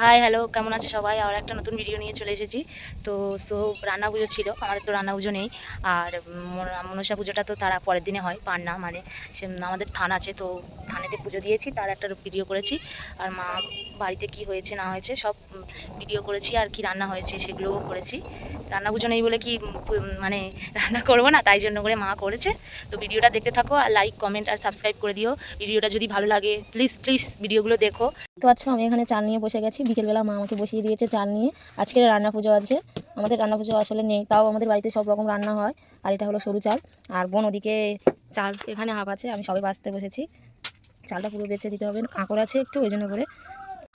Hi hello কেমন আছে সবাই? আর একটা নতুন ভিডিও নিয়ে চলে এসেছি। তো সো রান্না পুজো ছিল, আমাদের তো রান্না পুজো নেই। আর মনসা পুজোটা তো তারা পরের দিনে হয়, পান্না মানে সে, আমাদের থান আছে, তো থানেতে পুজো দিয়েছি, তার একটা ভিডিও করেছি। আর মা, বাড়িতে কি হয়েছে, না হয়েছে, সব ভিডিও করেছি, আর কি রান্না হয়েছে, সেগুলোও করেছি। রান্না পুজো নেই বলে কি মানে রান্না করব না, তাই জন্য করে মা করেছে। তো ভিডিওটা দেখতে থাকো, আর লাইক কমেন্ট আর সাবস্ক্রাইব করে দিও। ভিডিওটা যদি ভালো লাগে প্লিজ প্লিজ ভিডিওগুলো দেখো। তো আচ্ছা আমি এখানে চাল নিয়ে বসে গেছি। বিকেলবেলা মা আমাকে বসিয়ে দিয়েছে চাল নিয়ে। আজকের রান্না পুজো আছে। আমাদের রান্না পুজো আসলে নেই তাও আমাদের বাড়িতে সব রকম রান্না হয়। আর এটা হলো সরু চাল। আর বোন ওদিকে চাল এখানে হাফ আছে আমি সবাই বাঁচতে বসেছি। চালটা পুরো বেছে দিতে হবে কাঁকড় আছে একটু ওই জন্য করে।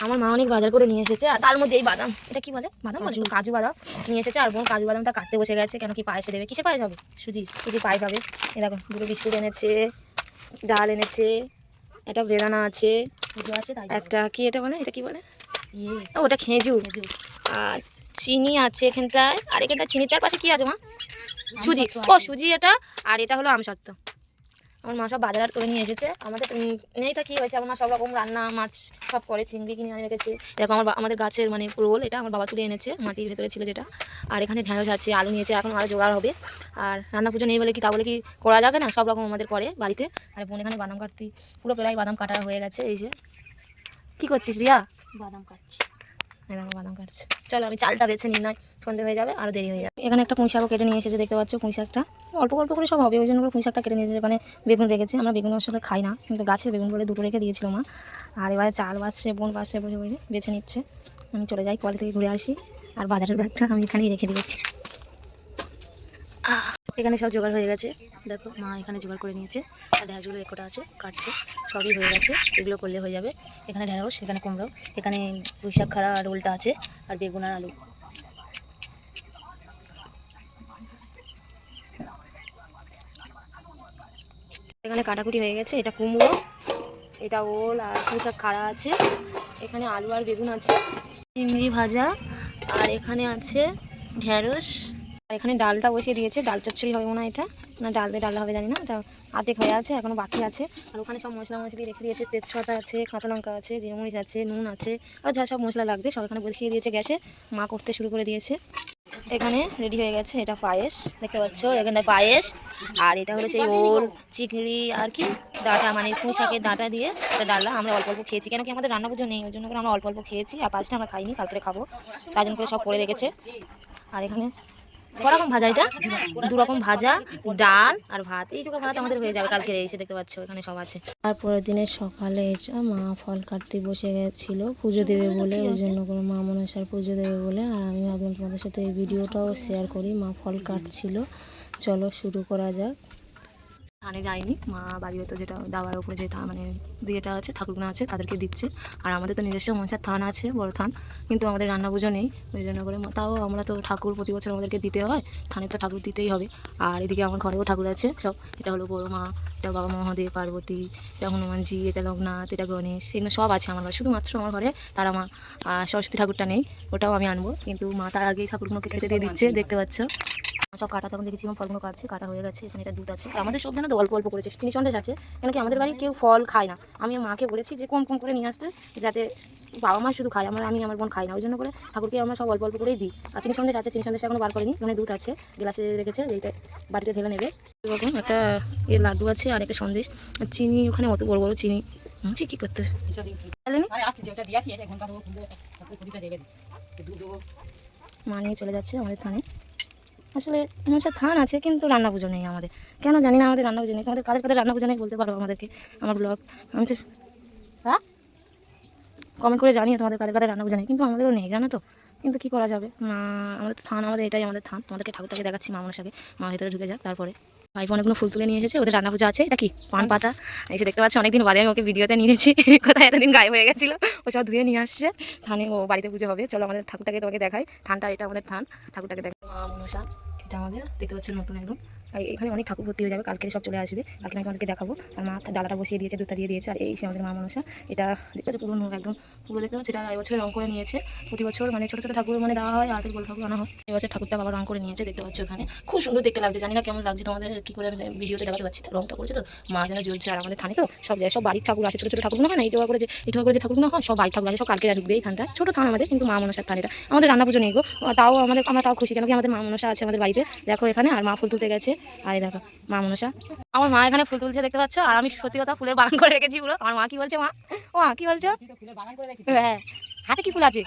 আমার মা অনেক বাজার করে নিয়ে এসেছে আর তার মধ্যে এই বাদাম এটা কি বলে? বাদাম বলে? কাজু। বাদাম নিয়ে এসেছে আর বোন কাজু বাদামটা কাটতে বসে গেছে। কেন কি পায়েসে দেবে? কিসে পায়েস হবে? সুজি সুজি পায়েস হবে। এরকম দুটো বিস্কুট এনেছে ডাল এনেছে। একটা বেদানা আছে। আছে একটা কি এটা বলে? এটা কি বলে? ওটা খেঁজু আর চিনি আছে এখানটায়। আর এখানটায় চিনিটার পাশে কি আছে মা? সুজি। ও সুজি এটা। আর এটা হলো আমসত্ত্ব। আমার মা সব বাজার করে নিয়ে এসেছে। আমাদের নেইটা কি হয়েছে? আমার মা সব রকম রান্না, মাছ সব করে, চিংড়ি কিনে আনে রেখেছে। এরকম আমার আমাদের গাছের মানে রোল এটা আমার বাবা তুলে এনেছে, মাটির ভেতরে ছিল যেটা। আর এখানে ঢেঁড়স আছে, আলু নিয়েছে, এখন আরও জোগাড় হবে। আর রান্না পুজো নেই বলে কি, তা বলে কি করা যাবে না? সব রকম আমাদের করে বাড়িতে। আর বোন এখানে বাদাম কাটতে, পুরো প্রায় বাদাম কাটা হয়ে গেছে, এই যে। কি করছিস রিয়া? বাদাম কাটছি। এরকম বাদাম কাটছে। চলো, আমি চালটা বেছে নিই নয় সন্ধে হয়ে যাবে আরও দেরি হয়ে যাবে। এখানে একটা পুঁই শাকও কেটে নিয়ে এসেছে, দেখতে পাচ্ছ পুঁই শাকটা। অল্প অল্প করে সব হবে, ওই জন্য পুঁই শাকটা কেটে নিয়েছে এখানে বেগুন রেখেছে, আমরা বেগুন আসলে খাই না, কিন্তু গাছে বেগুন বলে দুটো রেখে দিয়েছিল মা। আর এবারে চাল বাসছে, বোন বাসছে, বসে বসে বেছে নিচ্ছে। আমি চলে যাই কল থেকে ঘুরে আসি। আর বাজারের ব্যাগটা আমি এখানেই রেখে দিয়েছি। এখানে সব জোগাড় হয়ে গেছে। দেখো, মা এখানে জোগাড় করে নিয়েছে। আর ঢেঁড়সগুলো একটা আছে, কাটছে, সবই হয়ে গেছে। এগুলো করলে হয়ে যাবে। এখানে ঢেঁড়স, এখানে কুমড়ো, এখানে পুঁই শাক, খাড়া আর উল্টা আছে, আর বেগুন আর আলু। এখানে কাটাকুটি হয়ে গেছে। এটা কুমড়ো, এটা ওল আর পুঁই শাক, খাড়া আছে। এখানে আলু আর বেগুন আছে। চিংড়ি ভাজা, আর এখানে আছে ঢেঁড়স। আর এখানে ডালটা বসিয়ে দিয়েছে। ডাল চচ্চড়ি হবে মনে হয় এটা। না ডাল দিয়ে ডালটা হবে, জানি না। এটা আর্ধেক হয়ে আছে, এখনও বাকি আছে। আর ওখানে সব মশলা মশলি রেখে দিয়েছে। তেজপাতা আছে, কাঁচা লঙ্কা আছে, জিরমরিচ আছে, নুন আছে। আর যা সব মশলা লাগবে, সব এখানে বসিয়ে দিয়েছে গ্যাসে। মা করতে শুরু করে দিয়েছে। এখানে রেডি হয়ে গেছে এটা পায়েস। দেখতে পাচ্ছ এখানে পায়েস। আর এটা হলো সেই ওল, চিংড়ি আর কি, ডাঁটা। মানে পুঁই শাকের ডাঁটা দিয়ে এটা ডালনা আমরা অল্প অল্প খেয়েছি। কেন কি আমাদের রান্না পুজো নেই, ওই জন্য করে আমরা অল্প অল্প খেয়েছি। আর পাঁচটা আমরা খাইনি, কালকে খাব। তাই জন্য করে সব করে রেখেছে। আর এখানে করকম ভাজা এটা দু রকম ভাজা, ডাল আর ভাত এইটুকু ভাত আমাদের হয়ে যাবে কালকে এসে দেখতে পাচ্ছ, এখানে সব আছে। তারপরের দিনে সকালে এটা মা ফল কাটতে বসে গেছিল, পুজো দেবে বলে, ওই জন্য করে মা মনসার পুজো দেবে বলে, আর আমি ভাবলাম তোমাদের সাথে এই ভিডিওটাও শেয়ার করি, মা ফল কাটছিল। চলো শুরু করা যাক। থানে যায়নি। মা বাড়ি হতো যেটা দাবার উপরে যে মানে বিয়েটা আছে ঠাকুরগুনা আছে, তাদেরকে দিচ্ছে। আর আমাদের তো নিজস্ব মনসার থান আছে, বড় থান। কিন্তু আমাদের রান্না পুজো নেই, ওই জন্য করে তাও আমরা তো ঠাকুর প্রতি বছর আমাদেরকে দিতে হয়। থানে তো ঠাকুর দিতেই হবে। আর এদিকে আমার ঘরেও ঠাকুর আছে সব। এটা হলো বড় মা, এটা বাবা মহাদেব, পার্বতী, এটা হনুমানজি এটা লোকনাথ, এটা গণেশ, এগুলো সব আছে আমার ঘরে। শুধুমাত্র আমার ঘরে তারা মা সরস্বতী ঠাকুরটা নেই, ওটাও আমি আনব। কিন্তু মা তার আগেই ঠাকুরগুলোকে খেতে দিয়ে দিচ্ছে, দেখতে পাচ্ছ? সব কাটা তখন দেখেছি আমার ফলগুলো কাটছে, কাটা হয়ে গেছে, এখানে এটা দুধ আছে। আমাদের সব জানা তো অল্প অল্প করেছে, চিনি সন্দেশ আছে, কেন কি আমাদের বাড়ি কেউ ফল খায় না। আমি মাকে বলেছি যে কম কম করে নিয়ে আসতে, যাতে বাবা মা শুধু খায়, আমার, আমি আমার বোন খাই না, ওই জন্য করে ঠাকুরকে আমরা সব অল্প অল্প করেই দিই। আর চিনি সন্দেশ আছে, চিনি সন্দেশ এখনও বার করিনি মানে দুধ আছে, গ্লাসে রেখেছে, এইটা বাড়িতে ঢেলে নেবে। এরকম একটা এ লাড্ডু আছে আর একটা সন্দেশ। আর চিনি ওখানে অত বড় বড় চিনি হচ্ছে কী করতে? মা নিয়ে চলে যাচ্ছে আমাদের থানে। আসলে মনসার থান আছে কিন্তু রান্না পুজো নেই আমাদের। কেন জানি না আমাদের রান্না পুজো নেই তোমাদের কাদের কাদের রান্না পুজো নেই বলতে পারো আমাদেরকে আমার ব্লগ আমি তো হ্যাঁ? কমেন্ট করে জানিয়ে তোমাদের কাদের কাদের রান্না পুজো নেই কিন্তু আমাদেরও নেই জানো তো। কিন্তু কি করা যাবে? মা আমাদের থান আমাদের এটাই আমাদের থান। তোমাদেরকে ঠাকুরটাকে দেখাচ্ছি মা মনসাকে। মা ভেতরে ঢুকে যাক তারপরে। ভাইপো অনেকগুলো ফুল তুলে নিয়ে এসেছে ওদের রান্না পুজো আছে এটা কি? পান পাতা? এসে দেখতে পাচ্ছি অনেকদিন বাদে আমি ওকে ভিডিওতে নিয়েছি কোথায় এতদিন গায়ে হয়ে গেছিল ও সব ধুয়ে নিয়ে আসছে। থানে ও বাড়িতে পুজো হবে চলো আমাদের ঠাকুরটাকে তোমাকে দেখাই থানটা এটা আমাদের থান ঠাকুরটাকে মা মনসা এটা আমাদের দেখতে পাচ্ছেন নতুন একদম। আর এখানে অনেক ঠাকুর ভর্তি হয়ে যাবে কালকে সব চলে আসবে। কালকে আমি তোমাদেরকে দেখাবো। আর মা ডালাটা বসিয়ে দিয়েছে দুধটা দিয়ে দিয়েছে, আর এই সে আমাদের মা মনসা, এটা দেখতে পাচ্ছ পুরোনো একদম, পুরো দেখতে পাচ্ছি, এটা এবছর রং করে নিয়েছে। প্রতি বছর মানে ছোটো ছোটো ঠাকুর মানে দেওয়া হয়, আর বড় ঠাকুর আনা হয়। এবছর ঠাকুরটা বাবা রং করে নিয়েছে, দেখতে পাচ্ছ এখানে। খুব সুন্দর দেখতে লাগছে, জানি না কেমন লাগছে, তোমাদের কি করে আমি ভিডিওতে দেখাতে পারছি না। রংটা করেছে তো, মা যেন জ্বলছে, আর আমাদের থানে তো সব জায়গায় সব বাড়ির ঠাকুর আছে ছোটো ছোটো হয় না, এই টোয়া করে যে, এই টোয়া করে যে ঠাকুর না হয়, সব বাড়ির ঠাকুর আছে সব কালকে ঢুকবে এইখানটা। ছোটো থান আমাদের, কিন্তু মা মনসার থান এটা। আমাদের রান্না পুজো নেই গো। তাও আমাদের, আমরা তাও খুশি, কেন কি আমাদের মা মনসা আছে আমাদের বাড়িতে। দেখো এখানে, আর মা ফুল তুলতে গেছে। আর দেখো, মা মনসা, আমার মা এখানে ফুল তুলছে দেখতে পাচ্ছ? আর আমি সত্যি কথা ফুলের বাগান করে রেখেছি পুরো। আমার মা কি বলছে, মা? ও মা, কি বলছো? হ্যাঁ হাতে কি ফুল আছে?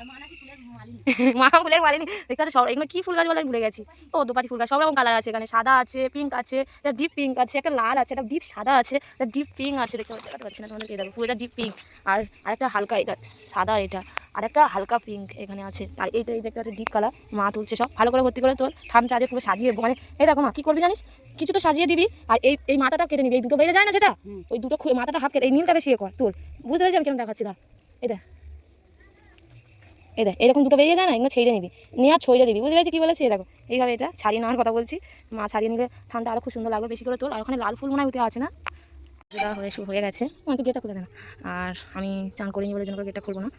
মা ফুলের মালিনী। দেখতে পাচ্ছ, সব কি ফুল গাছ বলে আমি ভুলে গেছি। ও, দুপাটি ফুল গাছ, সব রকম কালার আছে এখানে। সাদা আছে পিঙ্ক আছে, একটা ডিপ পিঙ্ক আছে, একটা লাল আছে, একটা ডিপ সাদা আছে, একটা ডিপ পিঙ্ক আছে। দেখতে পাচ্ছি না তোমাদেরকে দেখো পুরোটা ডিপ পিঙ্ক আর আরেকটা হালকা এটা, সাদা এটা। আর একটা হালকা পিঙ্ক এখানে আছে। আর এইটা এই দেখতে পাচ্ছি ডিপ কালার মা তুলছে সব। ভালো করে ভর্তি করে তোর থামটা আগে পুরো সাজিয়ে মানে এই দেখো মা কি করবি জানিস? কিছু তো সাজিয়ে দিবি। আর এই এই মাথাটা কেটে নিবি। এই দুটো বেড়ে যায় না যেটা ওই দুটো মাথাটা হাফ কেটে এই নীলটা বেশি কর তোর। বুঝতে পেরেছি আমি কেমন দেখাচ্ছি? না এটা এই দেখ এরকম দুটো বেরিয়ে যায় না? এগুলো ছেড়ে নিবি। নিয়ে আর ছড়িয়ে দিবি। বুঝতে পেরেছি কী বলেছি? এই দেখো এইভাবে এটা ছাড়িয়ে নেওয়ার কথা বলছি। মা ছাড়িয়ে নিলে থানটা আরও খুব সুন্দর লাগবে বেশি করে তোর। আর ওখানে লাল ফুল মনে হয় উঠে আছে না? যেটা হয়ে শুরু হয়ে গেছে। আমাকে গেটটা খুলে দেন আর আমি চান করিনি বলে জন্য গেটটা খুলবো না।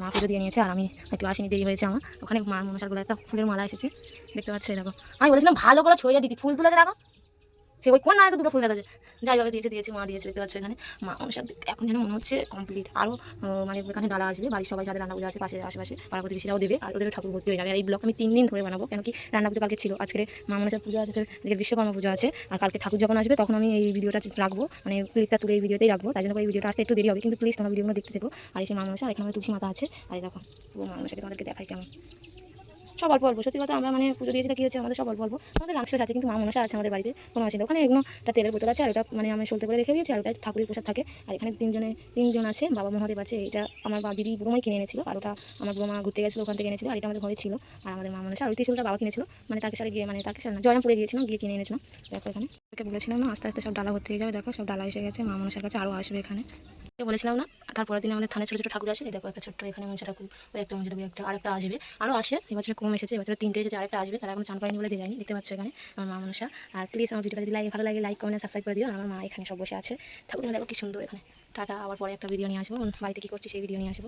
মা পুজো দিয়ে নিয়েছে, আর আমি একটু আসিনি, দেরি হয়েছে আমার। ওখানে মা মশারগুলো একটা ফুলের মালা এসেছে। দেখতে পাচ্ছি এরকম আমি বলেছিলাম, ভালো করে ছড়িয়ে দিতি ফুল তুলেছে, দেখো। সে ওই কোন না দুটো ফুল দেখা যাচ্ছে যাই ভাবে দিয়েছে দিয়েছে, মা দিয়েছে, দেখতে পাচ্ছ এখানে। মা দেখতে, এখন যেন মনে হচ্ছে কমপ্লিট আরও মানে এখানে ডালা আসবে বাড়ির সবাই যাদের রান্না পুজো আছে, পাশে, আশেপাশে পাড়া প্রতিবেশীরাও দেবে, আর ওদের ঠাকুর ভর্তি হয়ে যাবে। আর এই ব্লগ আমি তিন দিন ধরে বানাবো কেন কি রান্না পুজো কালকে ছিল। আজকে মা মনসার পুজো আছে, আজকে বিশ্বকর্মা পুজো আছে, আর কালকে ঠাকুর যখন আসবে, তখন আমি এই ভিডিওটা রাখব মানে ক্লিপটা তুলে এই ভিডিওতেই রাখব, তাই জন্য এই ভিডিওটা আসতে একটু দেরি হবে। কিন্তু প্লিজ তোমার ভিডিওগুলো দেখতে থেকো, আর এই মা মনসা আর এখানে তুলসী মাতা আছে। আর দেখো মা মনসাকে তোমাদেরকে দেখাই কেমন। সব অল্প অল্প। সত্যি কথা আমরা মানে পুজো দিয়েছি কি হচ্ছে? আমাদের সব অল্প অল্প। আমাদের রামসোজ আছে, কিন্তু মা মনসা আছে আমাদের বাড়িতে। কোনো আছে ওখানে এগুলো একটা তেলের বোতল আছে, আর ওটা মানে আমি সলতে করে রেখে দিয়েছি, আর ওটা ঠাকুরের প্রসাদ থাকে। আর এখানে তিনজনে, তিনজন আছে, বাবা মহাদেব আছে এটা আমার বা দিদি বুড়োমাই কিনে এনেছিল, আর ওটা আমার বুড়োমা ঘুরতে গেছিল ওখান থেকে এনেছিল, আর এটা আমাদের ঘরে ছিল। আর আমাদের মা মনসা, আর ওই ত্রিশুলটা বাবা কিনেছিল। মানে তাকে সারে গিয়ে মানে তাকে না, জয়রামপুরে গিয়েছিলাম গিয়ে কিনে এনেছিলাম দেখো এখানে। ওকে বলেছিলাম না, আস্তে আস্তে সব ডালা হয়ে যাবে, দেখো সব ডালা এসে গেছে, মা মনসার কাছে আরও আসবে এখানে। বলেছিলাম না তারপরের দিন আমাদের থানে ছোটো ছোটো ঠাকুর আসে দেখো একটা ছোট্ট এখানে মনসা ঠাকুর, ওই একটা মনসা ঠাকুর, একটা আরেকটা আসবে আরও আসে, এবছরে কম এসেছে এবছর তিনটে এসেছে আরেকটা আসবে, তারা এখন চান করেনি বলে দিয়ে দেখতে পাচ্ছ এখানে আমার মা মনসা। আর প্লিজ আমার ভিডিওটা যদি লাগে ভালো লাগে লাইক কমেন্ট সাবস্ক্রাইব করে দিও আমার মা এখানে সব বসে আছে। ঠাকুর দেখো কি সুন্দর এখানে। টাটা, আবার পরে একটা ভিডিও নিয়ে আসব। বাড়িতে কি করছি সেই ভিডিও নিয়ে আসব।